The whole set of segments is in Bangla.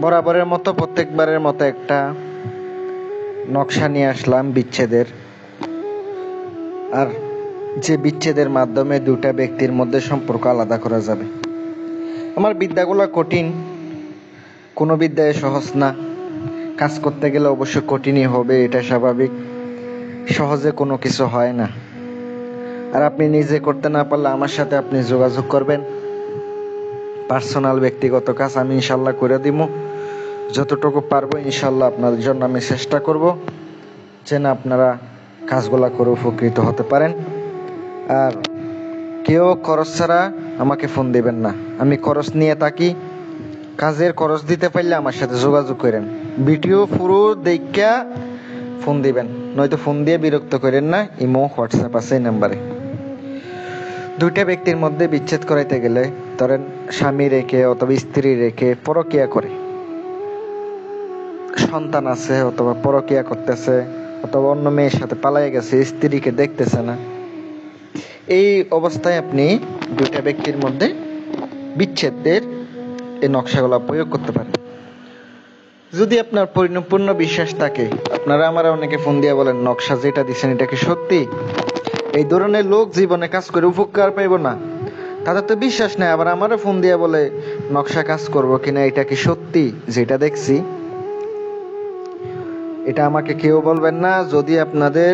বরাবরের মতো প্রত্যেকবারের মতো একটা নকশা নিয়ে আসলাম বিচ্ছেদের। আর যে বিচ্ছেদের মাধ্যমে দুটা ব্যক্তির মধ্যে সম্পর্ক আলাদা করা যাবে। আমার বিদ্যাগুলো কঠিন, কোনো বিদ্যায় সহজ না। কাজ করতে গেলে অবশ্য কঠিনই হবে, এটা স্বাভাবিক। সহজে কোনো কিছু হয় না। আর আপনি নিজে করতে না পারলে আমার সাথে আপনি যোগাযোগ করবেন। পার্সোনাল, ব্যক্তিগত কাজ আমি ইনশাল্লাহ করে দিব যতটুকু পারব ইনশাল্লাহ আপনাদের জন্য আমি চেষ্টা করব যেন আপনারা কাজগুলা করে উপকৃত হতে পারেন। আর কেউ খরচ ছাড়া আমাকে ফোন দিবেন না। আমি খরচ নিয়ে থাকি। কাজের খরচ দিতে পারলে আমার সাথে যোগাযোগ করেন। ভিডিও পুরো দেখা ফোন দিবেন। নয়তো ফোন দিয়ে বিরক্ত করেন না। ইমো, হোয়াটসঅ্যাপ আছে এই নাম্বারে। দুইটা ব্যক্তির মধ্যে বিচ্ছেদ করাইতে গেলে ধরেন স্বামী রেখে অথবা স্ত্রী রেখে পরকিয়া করে। সন্তান আছে, অথবা পরকিয়া করতেছে, অথবা অন্য মেয়ের সাথে পালাই গেছে, স্ত্রীকে দেখতেছে না। এই অবস্থায় আপনি দুইটা ব্যক্তির মধ্যে বিচ্ছেদের এই নকশাগুলো প্রয়োগ করতে পারেন। যদি আপনার পরিপূর্ণ বিশ্বাস থাকে, আপনারা আমার অনেকে ফোন দিয়ে বলেন, নকশা যেটা দিচ্ছেন এটা কি সত্যি? এই ধরনের লোক জীবনে কাজ করে উপকার পাইব না। তাদের তো বিশ্বাস নেই, আবার আমারও ফোন দিয়ে বলে, নকশা কাজ করব কিনা, এটা কি সত্যি? যেটা দেখছি এটা আমাকে কেউ বলবেন না, যদি আপনাদের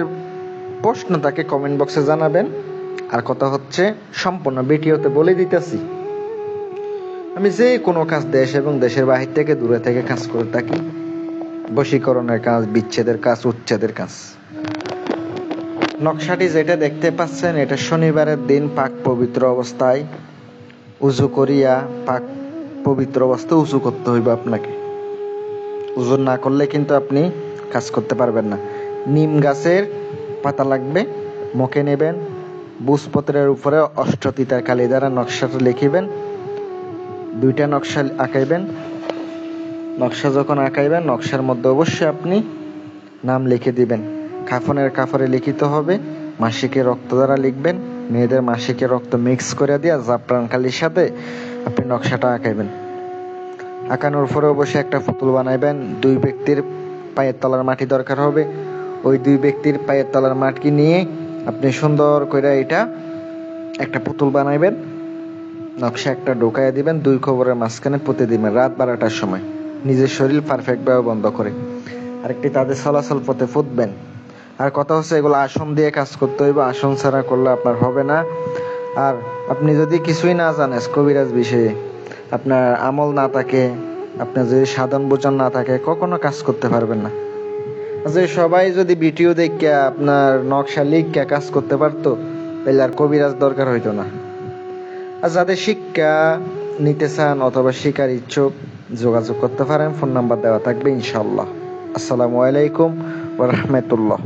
প্রশ্ন থাকে কমেন্ট বক্সে জানাবেন। আর কথা হচ্ছে, সম্পূর্ণ ভিডিওতে বলে দিতেছি। আমি যে কোনো কাজ দেশ এবং দেশের বাহির থেকে, দূরে থেকে কাজ করে থাকি। বশীকরণের কাজ, বিচ্ছেদের কাজ, উচ্ছেদের কাজ। নকশাটি যেটা দেখতে পাচ্ছেন, এটা শনিবারের দিন পাক পবিত্র অবস্থায় উজু করিয়া পাক পবিত্র অবস্থায় উজু করতে হইবে আপনাকে। উজু না করলে কিন্তু আপনি কাজ করতে পারবেন না। নিম গাছের পাতা লাগবে, মুখে নেবেন বুঝপত্রের উপরে অষ্টতিতার কালি দ্বারা নকশাটা লিখিবেন, দুইটা নকশা আঁকাইবেন। নকশা যখন আঁকাইবেন, নকশার মধ্যে অবশ্যই আপনি নাম লিখে দিবেন। কাফনের কাফরে লিখিত হবে, মাসিকে রক্ত দ্বারা লিখবেন, মেয়েদের মাসিকে রক্ত মিক্স করে দিয়ে জাফরান কালির সাথে আপনি নকশাটা আঁকাইবেন। আঁকানোর পরে অবশ্যই একটা পুতুল বানাইবেন, দুই ব্যক্তির পায়ের তলার মাটি দরকার হবে। ওই দুই ব্যক্তির পায়ের তলার মাটি নিয়ে আপনি সুন্দর করে এটা একটা পুতুল বানাইবেন। নকশা একটা ঢোকায় দিবেন, দুই খবরের মাঝখানে পুঁতে দিবেন রাত বারোটার সময়। নিজের শরীর পারফেক্টভাবে বন্ধ করে। আরেকটি তাদের চলাচল পথে ফুটবেন। আর কথা হচ্ছে এগুলো আসন দিয়ে কাজ করতে হইবে, আসন ছাড়া করলে আপনার হবে না। আর আপনি যদি কিছুই না জানেন, কবিরাজ বিষয়ে আপনার আমল না থাকে আপনার যদি সাধারণ বোঝান না থাকে, কখনো কাজ করতে পারবেন না। যে সবাই যদি ভিডিও দেখে আপনার নকশা লিখকে কাজ করতে পারতো, তাহলে আর কবিরাজ দরকার হইতো না। আর যাদের শিক্ষা নিতে চান অথবা শিকার ইচ্ছুক, যোগাযোগ করতে পারেন। ফোন নাম্বার দেওয়া থাকবে ইনশাল্লাহ আসসালামু আলাইকুম ওয়া রাহমাতুল্লাহ।